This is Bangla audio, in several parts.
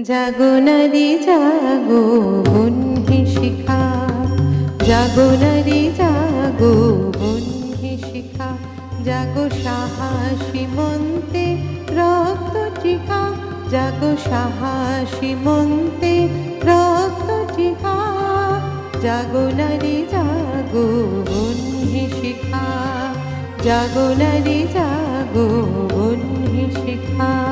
জাগো নারী, জাগো বন্ধি শিখা। জাগো নারী, জাগো বন্ধি শিখা। জাগো সাহসী মন্তে রক্ত টিকা। জাগো সাহসী মন্তে রক্ত টিকা। জাগো নারী, জাগো বন্ধি শিখা। জাগো নারী, জাগো বন্ধি শিখা।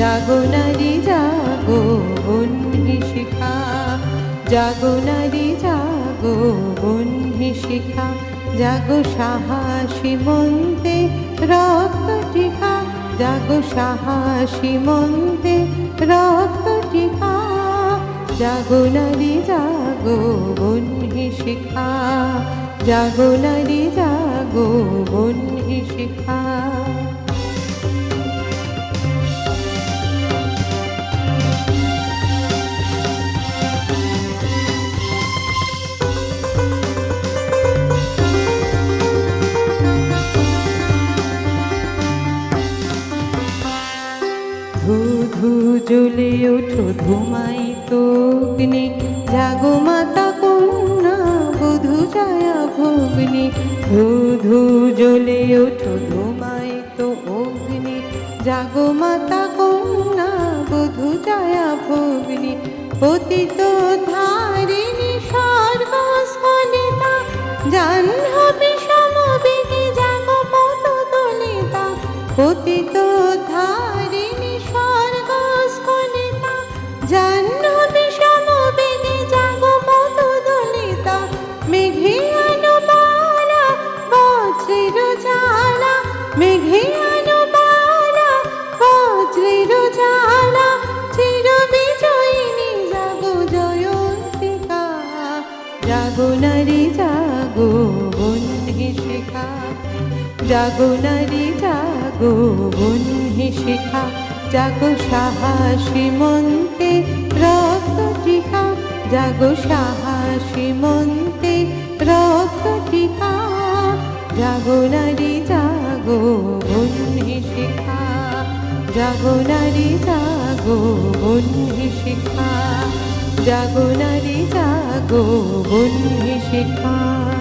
জাগো নারী, জাগো বন্ধি শিখা জাগো নারী, জাগো বন্ধি শিখা জাগো সাহসী মন্তে রক্ত টিকা। জাগো সাহসী মন্তে রক্ত টিকা। জাগো নারী, জাগো বন্ধি শিখা জাগো নারী, জাগো ধু ধু জ্বলে ওঠো ধুমাই তো অগ্নি জাগো মাতা কন্যা, বধু জয়া ভগ্নি। ধু ধু জ্বলে ওঠো ধুমাই তো অগ্নি জাগো মাতা কন্যা, বধু জয়া ভগ্নি। পতিত ধারিণী সর্বস্কলিতা জাহ্নবী সমবেগে জাগো পত দলিতা। পতিত জাগো নারী, জাগো বন্ধি শেখা। জাগো নারী, জাগো বন্ধি শেখা। জাগো সাহসী মন্তে রক্ত টিকা। জাগো সাহসী মন্তে রক্ত টিকা। জাগো নারী, জাগো বন্ধি শেখা। জাগো নারী, জাগো বন্ধি শেখা। জাগো নারী জাগো বন্ধি শেখা